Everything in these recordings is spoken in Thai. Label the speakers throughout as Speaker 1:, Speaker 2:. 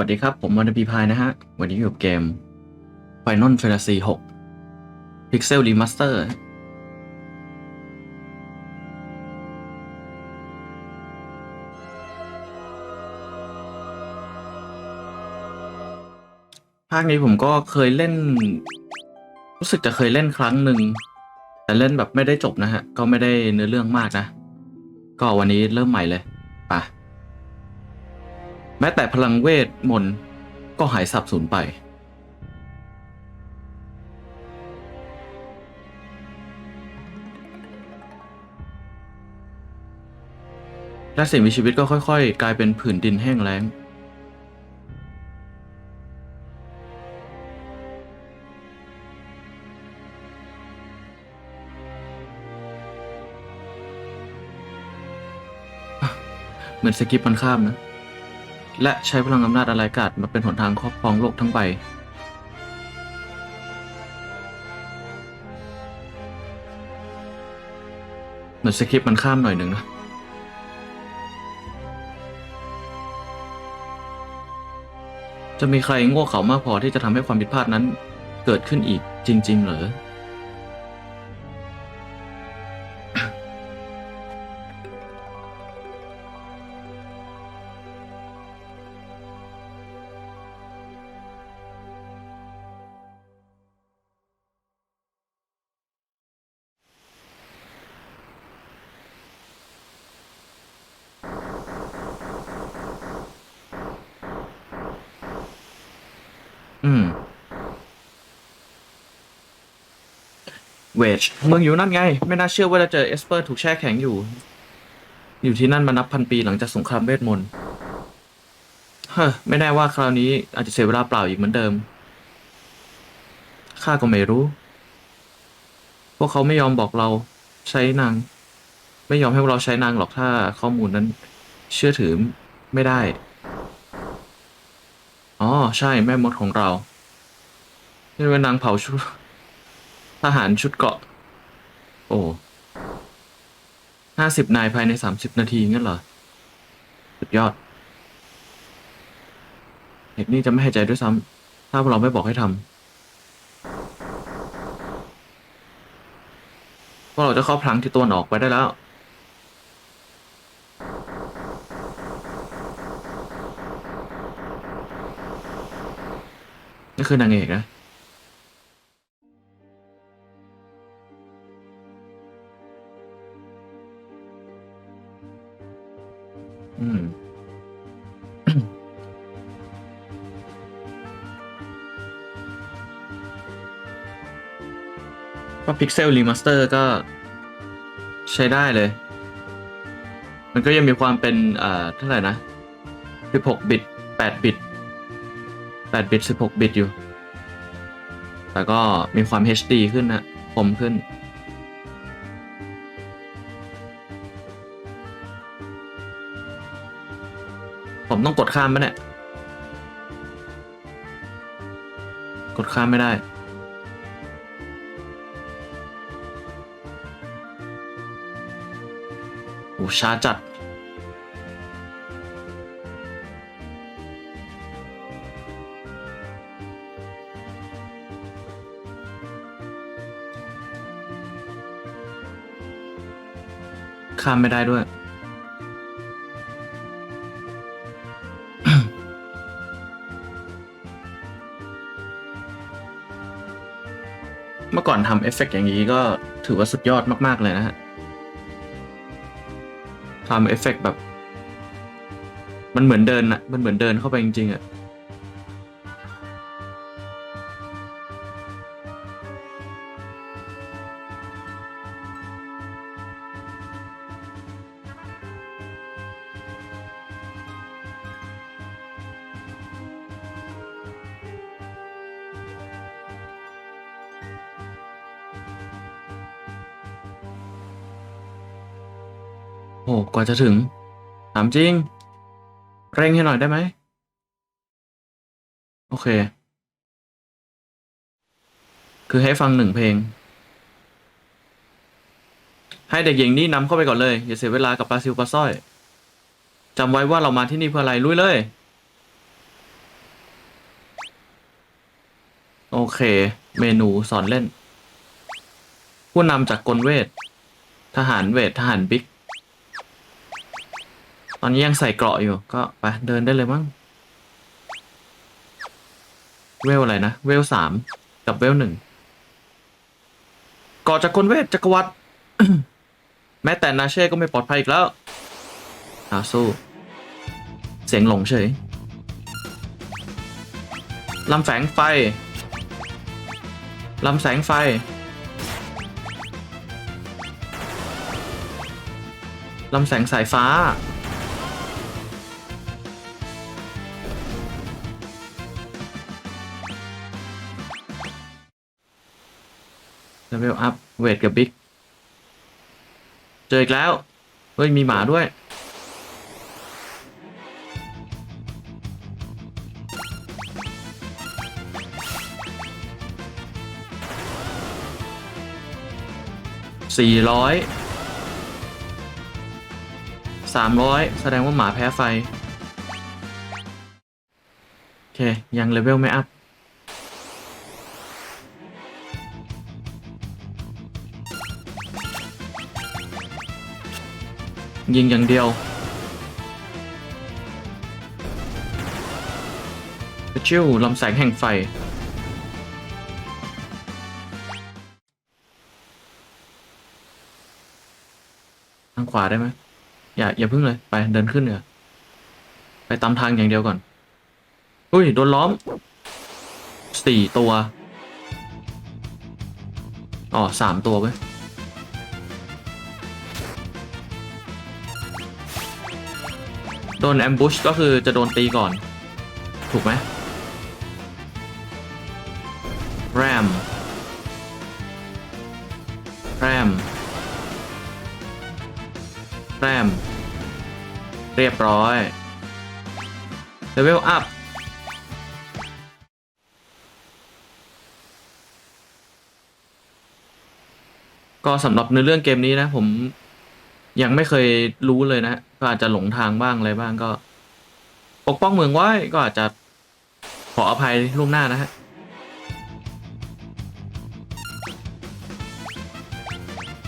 Speaker 1: วัสดีครับ ผมวันพีพายนะฮะ วันนี้อยู่กับเกม Final Fantasy 6 Pixel Remaster ภาคนี้ผมก็เคยเล่น รู้สึกจะเคยเล่นครั้งหนึ่ง แต่เล่นแบบไม่ได้จบนะฮะ ก็ไม่ได้เนื้อเรื่องมากนะ ก็วันนี้เริ่มใหม่เลยไปะ ม้แต่พลังเวทมนต์ก็หายสับสูญไป และสิ่งมีชีวิตก็ค่อยๆ กลายเป็นผืนดินแห้งแล้ง เหมือนสกิปมันข้ามนะ และใช้พลังอำนาจอะไรกาดมาเป็นหนทางครอบครองโลกทั้งใบ เหมือนสคริปต์มันข้ามหน่อยหนึ่งนะ จะมีใครโง่เขามากพอที่จะทำให้ความผิดพลาดนั้นเกิดขึ้นอีกจริง ๆ เหรอ อืม เวจเมืองอยู่นั่นไง ไม่น่าเชื่อว่าจะเจอเอสเปอร์ถูกแช่แข็งอยู่ อยู่ที่นั่นมานับพันปีหลังจากสงครามเวทมนต์เฮ้อไม่แน่ว่าคราวนี้อาจจะเสียเวลาเปล่าอีกเหมือนเดิม ข้าก็ไม่รู้ พวกเขาไม่ยอมบอกเราใช้นาง ไม่ยอมให้พวกเราใช้นางหรอกถ้าข้อมูลนั้น เชื่อถือไม่ได้ อ๋อ ใช่แม่มดของเรานี่เป็นนางเผาชุดทหารชุดเกาะ โอ้ห้าสิบนายภายในสามสิบนาทีงั้นเหรอ สุดยอดเด็กนี่จะไม่ให้ใจด้วยซ้ำถ้าพวกเราไม่บอกให้ทำพวกเราจะเข้าพลังที่ตัวนออกไปได้แล้ว นี่คือนางเอกนะอืม ก็ Pixel Remaster ก็ใช้ได้เลย มันก็ยังมีความเป็นอ่าเท่าไหร่นะ 16 บิต 8 บิต 8บิต16 บิตอยู่ แต่ก็มีความ HD ขึ้นนะคมขึ้น ผมต้องกดข้ามไหมเนี่ย กดข้ามไม่ได้โอ้ช้าจัด ข้ามไม่ได้ด้วย เมื่อก่อนทำเอฟเฟกต์อย่างนี้ก็ถือว่าสุดยอดมาก ๆ เลยนะฮะทำเอฟเฟกต์แบบ มันเหมือนเดินอะมันเหมือนเดินเข้าไปจริงๆอะ กว่าจะถึง ถามจริง เร่งให้หน่อยได้ไหม โอเค คือให้ฟังหนึ่งเพลง ให้เด็กหญิงนี่นำเข้าไปก่อนเลย อย่าเสียเวลากับปลาซิวปลาสร้อยจำไว้ว่าเรามาที่นี่เพื่ออะไรลุยเลย โอเค เมนูสอนเล่น ผู้นำจากกลเวท ทหารเวท ทหารบิ๊ก อนนี้ยังใส่เกราะอยู่ ก็ไปเดินได้เลยมั้ง เวลอะไรนะ เวลสามกับเวลหนึ่งเกาะจากกลเวทจักรวรรดิแม้แต่นาเช่ก็ไม่ปลอดภัยอีกแล้วอาสู้ เสียงหลงเฉยลำแสงไฟลำแสงไฟ ลำแสงสายฟ้า เลเวลอัพเวทกับบิ๊กเจออีกแล้ว เฮ้ย มีหมาด้วย สี่ร้อย สามร้อย แสดงว่าหมาแพ้ไฟ โอเค ยังเลเวลไม่อัพ ยิงอย่างเดียวชิวลำแสงแห่งไฟ ทางขวาได้ไหมอย่าอย่าพึ่งเลย ไปเดินขึ้นเหนือไปตามทางอย่างเดียวก่อนอุ้ย โดนล้อม สี่ตัว อ๋อสามตัวเว้ย โดนแอมบูชก็คือจะโดนตีก่อน ถูกไหมแรมแรมแรมเรียบร้อยเลเวลอัพก็สำหรับในอเรื่องเกมนี้นะผม ยังไม่เคยรู้เลยนะก็อาจจะหลงทางบ้างอะไรบ้างก็ ปกป้องเมืองไว้ก็อาจจะขออภัยล่วงหน้านะฮะ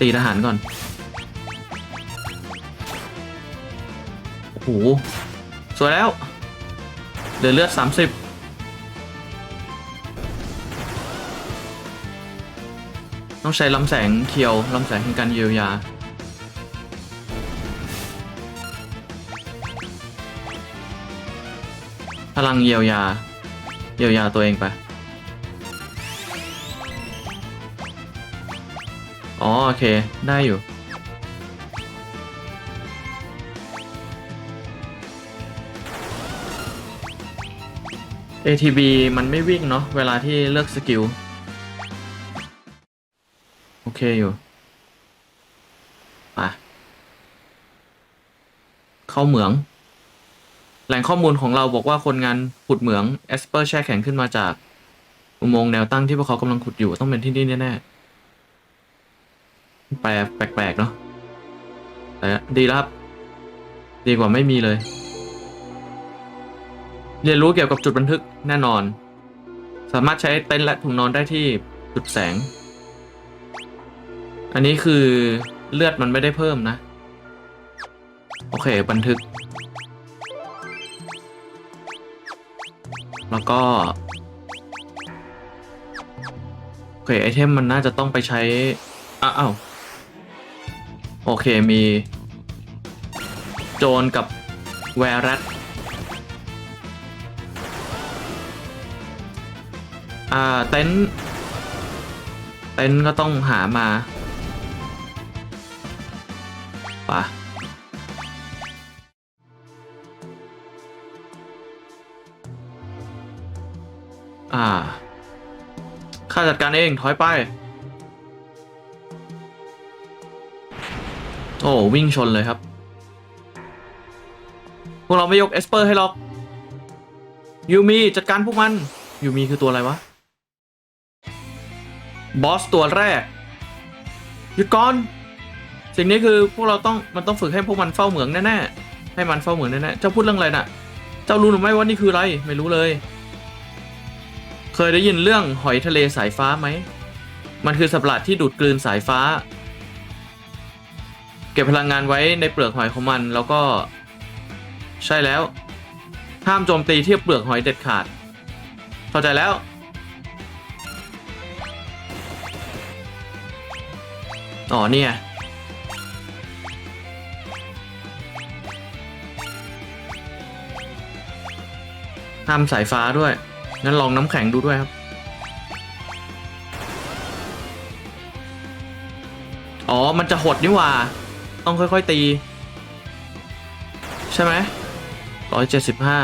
Speaker 1: ตีทหารก่อนโอ้โหสวยแล้วเหลือเลือดสามสิบต้องใช้ลำแสงเคียวลำแสงแห่งการเยียวยา ลังเยียวยา เยียวยาตัวเองไป อ๋อโอเค ได้อยู่ ATB มันไม่วิ่งเนาะเวลาที่เลือกสกิล โอเคอยู่ไปเข้าเหมือง แหล่งข้อมูลของเราบอกว่าคนงานขุดเหมืองเอสเปอร์แช่แข็งขึ้นมาจาก อุโมงค์แนวตั้งที่พวกเขากำลังขุดอยู่ต้องเป็นที่นี่แน่ๆแปลกแปลกๆเนาะแต่ดีแล้วครับ ดีกว่าไม่มีเลย เรียนรู้เกี่ยวกับจุดบันทึกแน่นอน สามารถใช้เต็นท์และถุงนอนได้ที่จุดแสง อันนี้คือเลือดมันไม่ได้เพิ่มนะ โอเค บันทึก แล้วก็โอเคไอเทมมันน่าจะต้องไปใช้อ้าวาโอเคมี โจรกับแวรัตอ่าเต็นเต็นก็ต้องหามาาจัดการเองถอยไป โอ้วิ่งชนเลยครับ พวกเราไม่ยกเอสเปอร์ให้หรอกยูมีจัดการพวกมันยูมีคือตัวอะไรวะ บอสตัวแรกหยุดก่อน สิ่งนี้คือพวกเราต้องมันต้องฝึกให้พวกมันเฝ้าเหมืองแน่ๆให้มันเฝ้าเหมืองแน่ๆเจ้าพูดเรื่องอะไรน่ะ เจ้ารู้หรือไม่ว่านี่คืออะไรไม่รู้เลย เคยได้ยินเรื่องหอยทะเลสายฟ้าไหม มันคือสัตว์ประหลาดที่ดูดกลืนสายฟ้า เก็บพลังงานไว้ในเปลือกหอยของมันแล้วก็ ใช่แล้ว ห้ามโจมตีเทียบเปลือกหอยเด็ดขาด เข้าใจแล้ว อ๋อเนี่ยห้ามสายฟ้าด้วย งั้นลองน้ำแข็งดูด้วยครับ อ๋อ มันจะหดนี่หว่า ต้องค่อยๆตี ใช่ไหมร้อยเจ็ดสิบห้า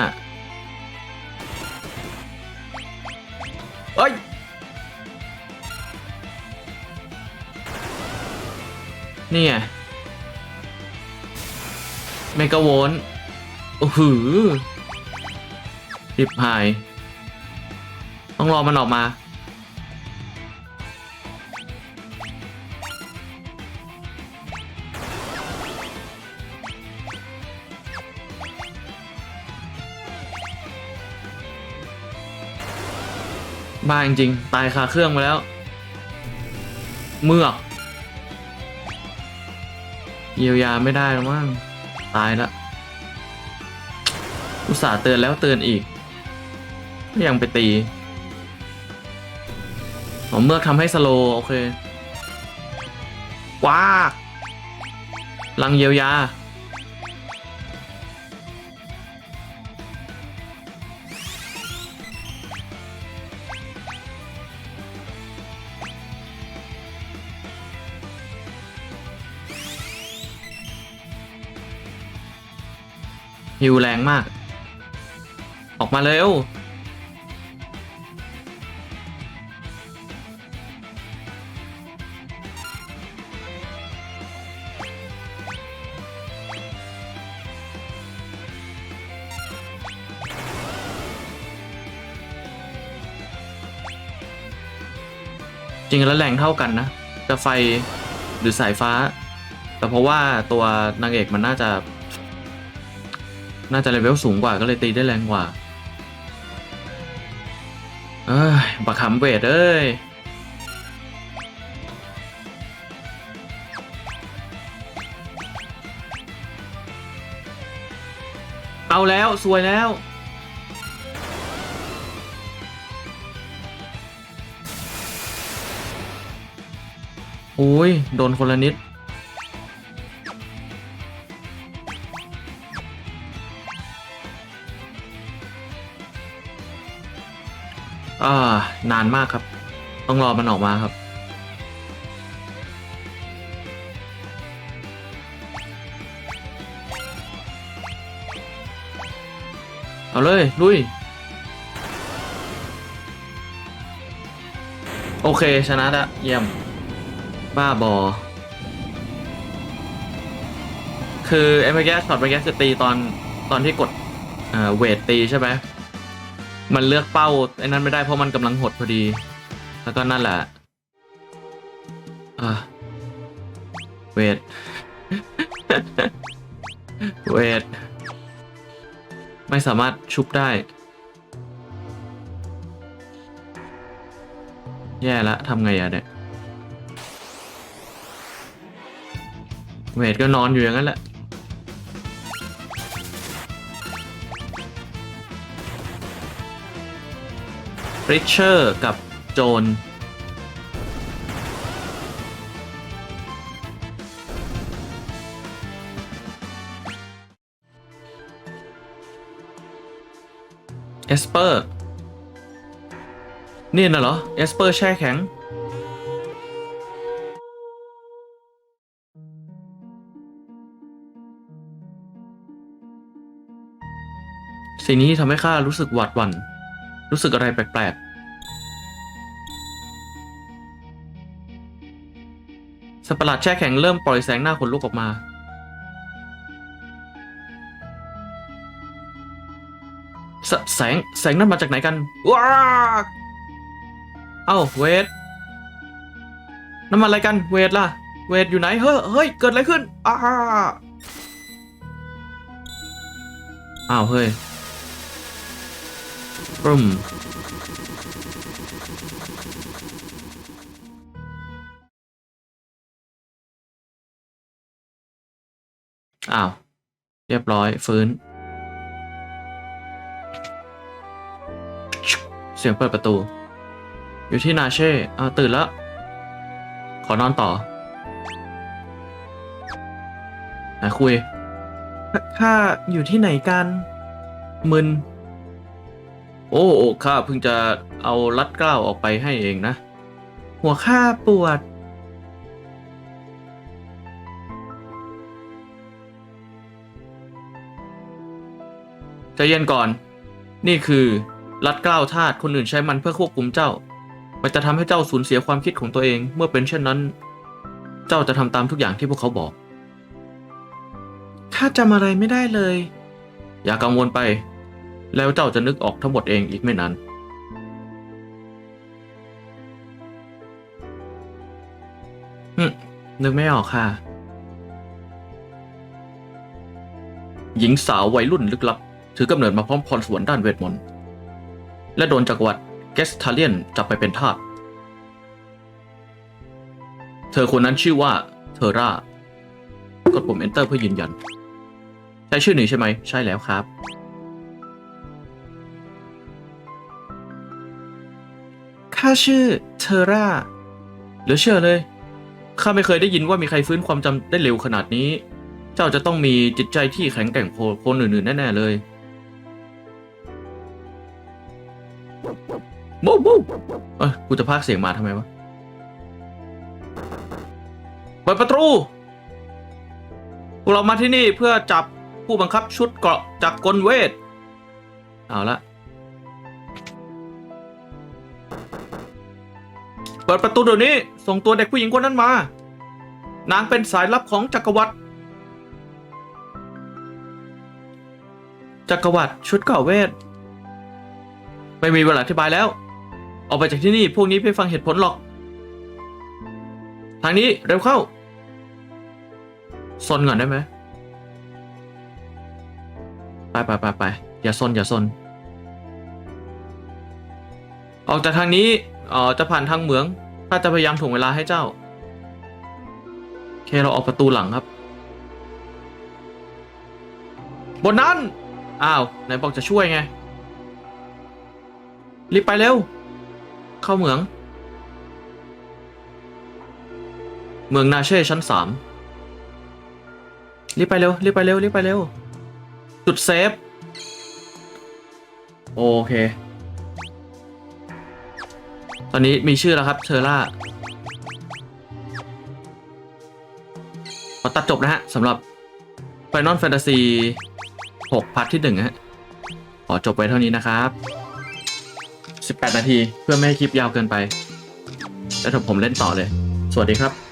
Speaker 1: เอ้ย นี่ไงเมกะโวลต์โอ้โหริบหาย ต้องรอมันออกมา บ้าจริงๆตายคาเครื่องไปแล้ว เมือกเยียวยาไม่ได้แล้วมั้งตายละอุตส่าห์เตือนแล้วเตือนอีกก็ยังไปตี อ๋อเมือกทำให้สโลโอเค ว้าลังเยียวยา ฮิวแรงมาก ออกมาเร็ว จริงแล้วแรงเท่ากันนะจะไฟหรือสายฟ้า แต่เพราะว่าตัวนางเอกมันน่าจะ น่าจะเลเวลสูงกว่าก็เลยตีได้แรงกว่า เอ้ยบักขำเวทเอ้ยเอาแล้ว สวยแล้ว อ้ย โดนคนละนิด อ่า นานมากครับ ต้องรอมันออกมาครับ เอาเลย ลุย โอเค ชนะละเยี่ยม บ้าบอ คือไอ้เมื่อกี้ช็อตเมื่อกี้คือตีตอนตอนที่กดเอ่อเวทตีใช่ไหมมันเลือกเป้าไอ้นั้นไม่ได้เพราะมันกำลังหดพอดี แล้วก็นั่นแหละอะเวท เวท ไม่สามารถชุบได้ แย่ละทำไงอะเนี่ย เวทก็นอนอยู่อย่างนั้นแหละ ริชเชอร์กับโจน เอสเปอร์ นี่น่ะเหรอ เอสเปอร์แช่แข็ง สิ่งนี้ทำให้ข้ารู้สึกหวาดหวั่น รู้สึกอะไรแปลกๆสัตว์ประหลาดแช่แข็งเริ่มปล่อยแสงหน้าขนลุกออกมา แสแสงแสงนั้นมาจากไหนกัน ว้าเอ้าเวทนั่นมันอะไรกัน เวทล่ะ เวทอยู่ไหน เฮ้ยเฮ้ย เกิดอะไรขึ้นอ้าอ้าวเฮ้ย ปึ้มอ้าว เรียบร้อย ฟื้น เสียงเปิดประตู อยู่ที่นาเช่อ่าตื่นแล้ว ขอนอนต่อไหนคุย ถ้าอยู่ที่ไหนกัน มึน โอ้โอ้ข้าเพิ่งจะเอาลัดเกล้าออกไปให้เองนะ หัวข้าปวด ใจเย็นก่อน นี่คือรัดเกล้าธาตุคนอื่นใช้มันเพื่อควบคุมเจ้า มันจะทำให้เจ้าสูญเสียความคิดของตัวเอง เมื่อเป็นเช่นนั้น เจ้าจะทำตามทุกอย่างที่พวกเขาบอก ข้าจำอะไรไม่ได้เลย อย่ากังวลไป แล้วเจ้าจะนึกออกทั้งหมดเองอีกไม่นานอืมนึกไม่ออกค่ะ หญิงสาววัยรุ่นลึกลับ ถือกำเนิดมาพร้อมพรสวรรค์ด้านเวทมนต์ และโดนจักรวรรดิเกสทาเลียนจับไปเป็นทาส เธอคนนั้นชื่อว่าเทอร่า กดปุ่ม enter เพื่อยืนยัน ใช่ชื่อนี้ใช่ไหม ใช่แล้วครับ ข้าชื่อเทอร่าเหลือเชื่อเลย ข้าไม่เคยได้ยินว่ามีใครฟื้นความจำได้เร็วขนาดนี้ เจ้าจะต้องมีจิตใจที่แข็งแกร่งโพคนอื่นๆแน่ๆเลยโมูมูเอ้ยกูจะพากย์เสียงมาทำไมวะเปิดประตูพวกเรามาที่นี่เพื่อจับผู้บังคับชุดเกราะจากกลเวท เอาละ เปิดประตูเดี๋ยวนี้ ส่งตัวเด็กผู้หญิงคนนั้นมา นางเป็นสายลับของจักรวรรดิจักรวรรดิชุดเกราเวท ไม่มีเวลาอธิบายแล้ว ออกไปจากที่นี่พวกนี้ไม่ฟังเหตุผลหรอก ทางนี้เร็วเข้าซนก่อนได้ไหมไปไปไปไปอย่าซนอย่าซนออกจากทางนี้ เอ่อจะผ่านทางเหมืองถ้าจะพยายามถ่วงเวลาให้เจ้าโอเคเราออกประตูหลังครับ บนนั้น อ้าวไหนบอกจะช่วยไง รีบไปเร็ว เข้าเหมือง เมืองนาเช่ชั้นสามรีบไปเร็วรีบไปเร็วรีบไปเร็ว จุดเซฟ โอเค ตอนนี้มีชื่อแล้วครับเชอร่าขอตัดจบนะฮะสำหรับ Final Fantasy 6พาร์ทที่1ฮะขอจบไว้เท่านี้นะครับ 18 นาทีเพื่อไม่ให้คลิปยาวเกินไป แล้วผมเล่นต่อเลย สวัสดีครับ